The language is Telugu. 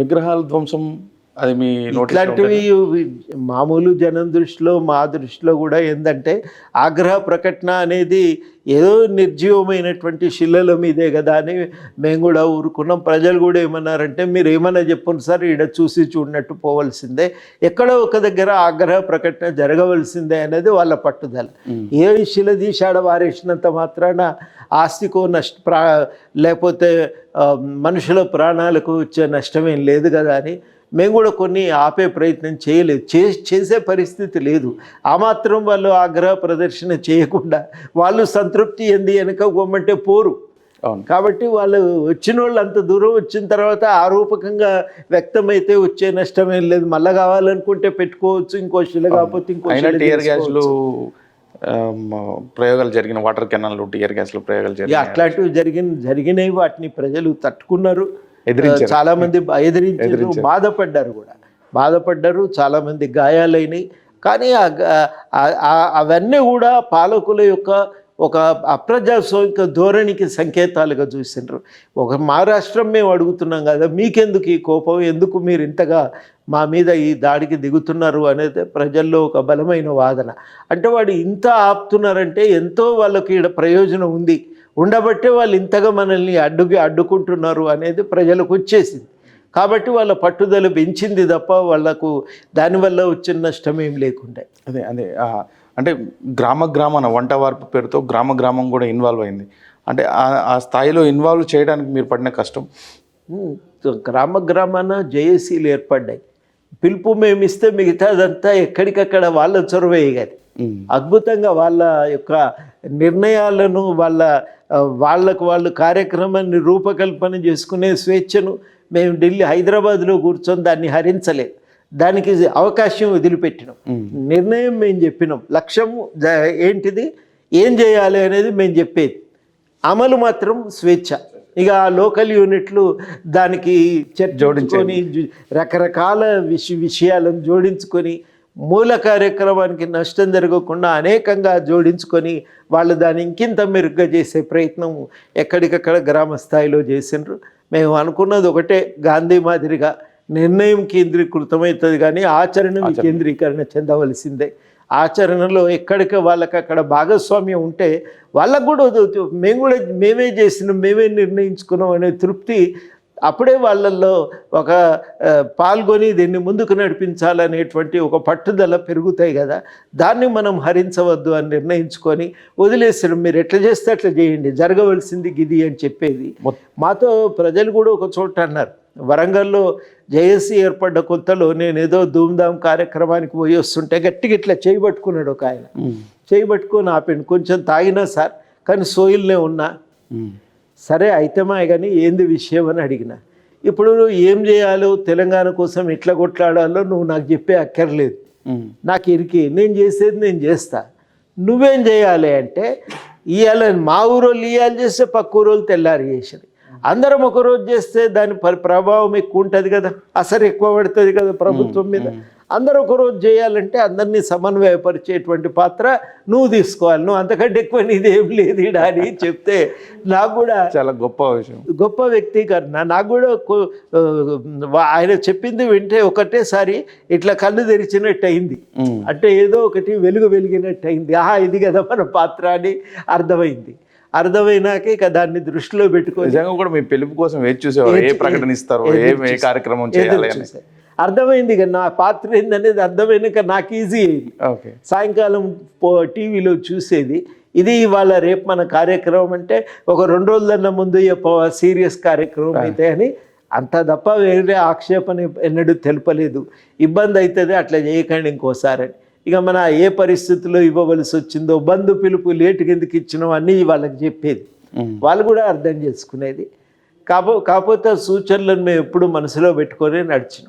విగ్రహాల ధ్వంసం అది మీ ఇట్లాంటివి మామూలు జనం దృష్టిలో మా దృష్టిలో కూడా ఏంటంటే ఆగ్రహ ప్రకటన అనేది ఏదో నిర్జీవమైనటువంటి శిలల మీదే కదా అని మేము కూడా ఊరుకున్నాం. ప్రజలు కూడా ఏమన్నారంటే మీరు ఏమన్నా చెప్పండి సార్ ఈడ చూసి చూడనట్టు పోవలసిందే. ఎక్కడో ఒక దగ్గర ఆగ్రహ ప్రకటన జరగవలసిందే అనేది వాళ్ళ పట్టుదల. ఏ శిల తీశాడ వారేసినంత మాత్రాన ఆస్తికో నష్ట ప్రా లేకపోతే మనుషుల ప్రాణాలకు వచ్చే నష్టమేం లేదు కదా అని మేము కూడా కొన్ని ఆపే ప్రయత్నం చేయలేదు. చే చేసే పరిస్థితి లేదు. ఆ మాత్రం వాళ్ళు ఆగ్రహ ప్రదర్శన చేయకుండా వాళ్ళు సంతృప్తి ఎంది వెనక పోమంటే పోరు. అవును. కాబట్టి వాళ్ళు వచ్చిన వాళ్ళు అంత దూరం వచ్చిన తర్వాత ఆరూపకంగా వ్యక్తమైతే వచ్చే నష్టం ఏం లేదు. మళ్ళీ కావాలనుకుంటే పెట్టుకోవచ్చు. ఇంకో శిల కాకపోతే ఇంకో ప్రయోగాలు జరిగిన వాటర్ కెనాల్ టీయర్ గ్యాస్లు ప్రయోగాలు ఇక జరిగినాయి. అట్లాంటివి జరిగిన జరిగినవి వాటిని ప్రజలు తట్టుకున్నారు. చాలా మంది ఎదిరించారు బాధపడ్డారు కూడా. బాధపడ్డారు చాలా మంది గాయాలైనవి కానీ అవన్నీ కూడా పాలకుల యొక్క ఒక అప్రజాస్వామిక ధోరణికి సంకేతాలుగా చూసిండ్రు. ఒక మా రాష్ట్రం మేము అడుగుతున్నాం కదా మీకెందుకు ఈ కోపం? ఎందుకు మీరు ఇంతగా మా మీద ఈ దాడికి దిగుతున్నారు అనేది ప్రజల్లో ఒక బలమైన వాదన. అంటే వాడు ఇంత ఆపుతున్నారంటే ఎంతో వాళ్ళకి ఈడ ప్రయోజనం ఉంది. ఉండబట్టే వాళ్ళు ఇంతగా మనల్ని అడ్డుకి అడ్డుకుంటున్నారు అనేది ప్రజలకు వచ్చేసింది. కాబట్టి వాళ్ళ పట్టుదల పెంచింది తప్ప వాళ్ళకు దానివల్ల వచ్చిన నష్టం ఏం లేకుండే. అదే అదే అంటే గ్రామ గ్రామాన వంట వార్పు పేరుతో గ్రామ గ్రామం కూడా ఇన్వాల్వ్ అయింది. అంటే ఆ- స్థాయిలో ఇన్వాల్వ్ చేయడానికి మీరు పడిన కష్టం? గ్రామ గ్రామాన జేఏసీలు ఏర్పడ్డాయి. పిలుపు మేము ఇస్తే మిగతాదంతా ఎక్కడికక్కడ వాళ్ళ చొరవే కానీ అద్భుతంగా వాళ్ళ యొక్క నిర్ణయాలను వాళ్ళ వాళ్ళకు వాళ్ళు కార్యక్రమాన్ని రూపకల్పన చేసుకునే స్వేచ్ఛను మేము ఢిల్లీ హైదరాబాద్లో కూర్చొని దాన్ని హరించలేదు. దానికి అవకాశం వదిలిపెట్టినాం. నిర్ణయం మేము చెప్పినాం. లక్ష్యం ఏంటిది? ఏం చేయాలి అనేది మేము చెప్పేది. అమలు మాత్రం స్వేచ్ఛ. ఇక ఆ లోకల్ యూనిట్లు దానికి జోడించుకొని జు- రకరకాల విష విషయాలను జోడించుకొని మూల కార్యక్రమానికి నష్టం జరగకుండా అనేకంగా జోడించుకొని వాళ్ళు దాన్ని ఇంకింత మెరుగ్గా చేసే ప్రయత్నం ఎక్కడికక్కడ గ్రామ స్థాయిలో చేసిండ్రు. మేము అనుకున్నది ఒకటే గాంధీ మాదిరిగా నిర్ణయం కేంద్రీకృతమవుతుంది కానీ ఆచరణ. వికేంద్రీకరణ చెందవలసిందే. ఆచరణలో ఎక్కడికి వాళ్ళకి అక్కడ భాగస్వామ్యం ఉంటే వాళ్ళకు కూడా మేము కూడా మేమే చేసినాం మేమే నిర్ణయించుకున్నాం అనే తృప్తి అప్పుడే వాళ్ళల్లో ఒక పాల్గొని దీన్ని ముందుకు నడిపించాలనేటువంటి ఒక పట్టుదల పెరుగుతాయి కదా. దాన్ని మనం హరించవద్దు అని నిర్ణయించుకొని వదిలేసారు మీరు ఎట్లా చేస్తే అట్లా చేయండి. జరగవలసింది గిది అని చెప్పేది. మొత్- ప్రజలు కూడా ఒక చోట అన్నారు. వరంగల్లో జేఏసీ ఏర్పడ్డ కొత్తలో నేను ఏదో ధూమ్ధామ్ కార్యక్రమానికి పోయి వస్తుంటే గట్టిగా ఇట్లా చేయబట్టుకున్నాడు ఒక ఆయన. చేయబట్టుకొని ఆపండి. కొంచెం తాగినా సార్ కానీ సోయిల్నే ఉన్నా. సరే అయితేమా కానీ ఏంది విషయం అని అడిగిన. ఇప్పుడు నువ్వు ఏం చేయాలో తెలంగాణ కోసం ఎట్లా కొట్లాడాలో నువ్వు నాకు చెప్పే అక్కర్లేదు. నాకు ఇరికి నేను చేసేది నేను చేస్తా. నువ్వేం చేయాలి అంటే ఇవాళ మా ఊరోళ్ళు ఇవాళ చేస్తే పక్క ఊరోళ్ళు తెల్లారి చేసేది అందరం ఒక రోజు చేస్తే దాని ప- ప్రభావం ఎక్కువ ఉంటుంది కదా. అసలు ఎక్కువ పడుతుంది కదా ప్రభుత్వం మీద. అందరూ ఒక రోజు చేయాలంటే అందరినీ సమన్వయపరిచేటువంటి పాత్ర నువ్వు తీసుకోవాలి. నువ్వు అంతకంటే ఎక్కువ నీది ఏం లేదు అని చెప్తే నాకు కూడా చాలా గొప్ప విషయం. గొప్ప వ్యక్తీకరణ. నాకు కూడా ఆయన చెప్పింది వింటే ఒకటేసారి ఇట్లా కళ్ళు తెరిచినట్టు అయింది అంటే ఏదో ఒకటి వెలుగు వెలిగినట్టు అయింది ఆహా ఇది కదా మన పాత్ర అని అర్థమైంది. అర్థమైనాక ఇక దాన్ని దృష్టిలో పెట్టుకొని నిజంగా కూడా మీ పిలుపు కోసం వేచి చూసేవారు. ఏ ప్రకటన ఇస్తారు ఏ కార్యక్రమం చేయాలి. అర్థమైంది ఇక నా పాత్ర ఏందనేది అర్థమైనాక నాకు ఈజీ అయింది. ఓకే సాయంకాలం పో టీవీలో చూసేది. ఇది ఇవాళ రేపు మన కార్యక్రమం అంటే ఒక రెండు రోజులన్న ముందు సీరియస్ కార్యక్రమం అయితే అని అంత తప్ప వేరే ఆక్షేపణ ఎన్నడూ తెలుపలేదు. ఇబ్బంది అవుతుంది అట్లా చేయకండి ఇంకోసారి ఇక మన ఏ పరిస్థితుల్లో ఇవ్వవలసి వచ్చిందో బంధు పిలుపు లేటు కిందకి ఇచ్చినాం అన్నీ వాళ్ళకి చెప్పేది. ఉమ్, వాళ్ళు కూడా అర్థం చేసుకునేది. కాపో కాకపోతే సూచనలను మేము ఎప్పుడు మనసులో పెట్టుకొని నడిచినాం.